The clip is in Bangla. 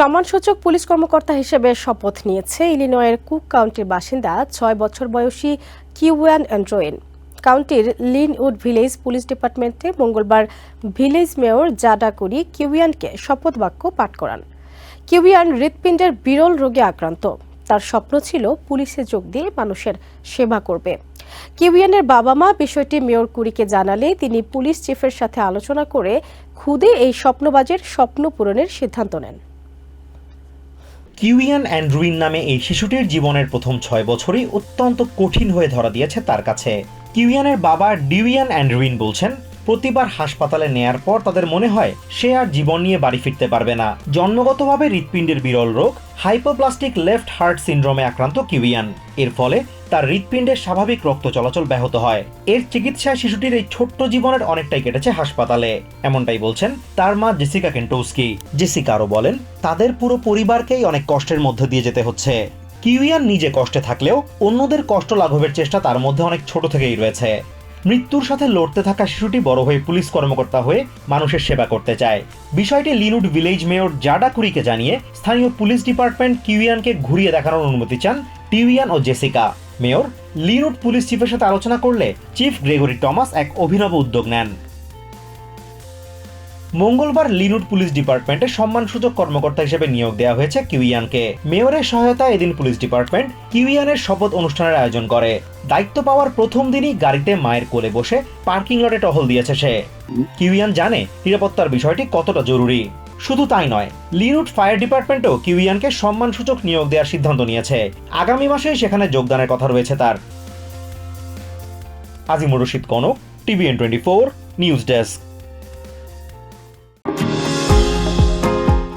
সম্মানসূচক পুলিশ কর্মকর্তা হিসেবে শপথ নিয়েছে ইলিনয়ের কুক কাউন্টির বাসিন্দা, ছয় বছর বয়সী কিউয়ান অ্যান্ড্রোয়েন। কাউন্টির লিনউড ভিলেজ পুলিশ ডিপার্টমেন্টে মঙ্গলবার ভিলেজ মেয়র জাডা করি কিউয়ানকে শপথ বাক্য পাঠ করান। কিউয়ান হৃৎপিণ্ডের বিরল রোগে আক্রান্ত। তার স্বপ্ন ছিল পুলিশে যোগ দিয়ে মানুষের সেবা করবে। কিউয়ানের বাবা মা বিষয়টি মেয়র কুরিকে জানালে তিনি পুলিশ চিফের সাথে আলোচনা করে খুদে এই স্বপ্নবাজের স্বপ্ন পূরণের সিদ্ধান্ত নেন। কিউইয়ান অ্যান্ড্রুইন নামে এই শিশুটির জীবনের প্রথম ছয় বছরই অত্যন্ত কঠিন হয়ে ধরা দিয়েছে তার কাছে। কিউইয়ানের বাবা ডিউইয়ান অ্যান্ড্রুইন বলছেন প্রতিবার হাসপাতালে নেয়ার পর তাদের মনে হয় সে আর জীবন নিয়ে বাড়ি ফিরতে পারবে না। জন্মগতভাবে হৃৎপিণ্ডের বিরল রোগ হাইপোপ্লাস্টিক লেফট হার্ট সিন্ড্রোমে আক্রান্ত কিউইয়ান। এর ফলে তার হৃৎপিণ্ডের স্বাভাবিক রক্ত চলাচল ব্যাহত হয়। এর চিকিৎসায় শিশুটির এই ছোট্ট জীবনের অনেকটাই কেটেছে হাসপাতালে। এমনটাই বলছেন তার মা জেসিকা কেন্টোস্কি। জেসিকা আরও বলেন, তাদের পুরো পরিবারকেই অনেক কষ্টের মধ্যে দিয়ে যেতে হচ্ছে। কিউইয়ান নিজে কষ্টে থাকলেও অন্যদের কষ্ট লাঘবের চেষ্টা তার মধ্যে অনেক ছোট থেকেই রয়েছে। মৃত্যুর সাথে লড়তে থাকা শিশুটি বড় হয়ে পুলিশ কর্মকর্তা হয়ে মানুষের সেবা করতে চায়। বিষয়টি লিনুড ভিলেজ মেয়র জাডা কুরিকে জানিয়ে স্থানীয় পুলিশ ডিপার্টমেন্ট কিউইয়ানকে ঘুরিয়ে দেখানোর অনুমতি চান টিউইয়ান ও জেসিকা। মেয়র, লিনুড পুলিশ চিফের সাথে আলোচনা করলে চিফ গ্রেগরি টমাস এক অভিনব উদ্যোগ নেন। মঙ্গলবার লিনুড পুলিশ ডিপার্টমেন্টে সম্মানসূচক কর্মকর্তা হিসেবে নিয়োগ দেওয়া হয়েছে কিউইয়ানকে। মেয়রের সহায়তায় এদিন পুলিশ ডিপার্টমেন্ট কিউইয়ানের শপথ অনুষ্ঠানের আয়োজন করে। দায়িত্ব পাওয়ার প্রথম দিনই গাড়িতে মায়ের কোলে বসে পার্কিং লটে টহল দিয়েছে সে। কিউইয়ান জানে নিরাপত্তার বিষয়টি কতটা জরুরি। শুধু তাই নয় লিনুড ফায়ার ডিপার্টমেন্টও কিউইয়ানকে সম্মানসূচক নিয়োগ দেওয়ার সিদ্ধান্ত নিয়েছে। আগামী মাসেই সেখানে যোগদানের কথা রয়েছে তার। Azimur Rashid Kanak, TVN twenty four, news desk.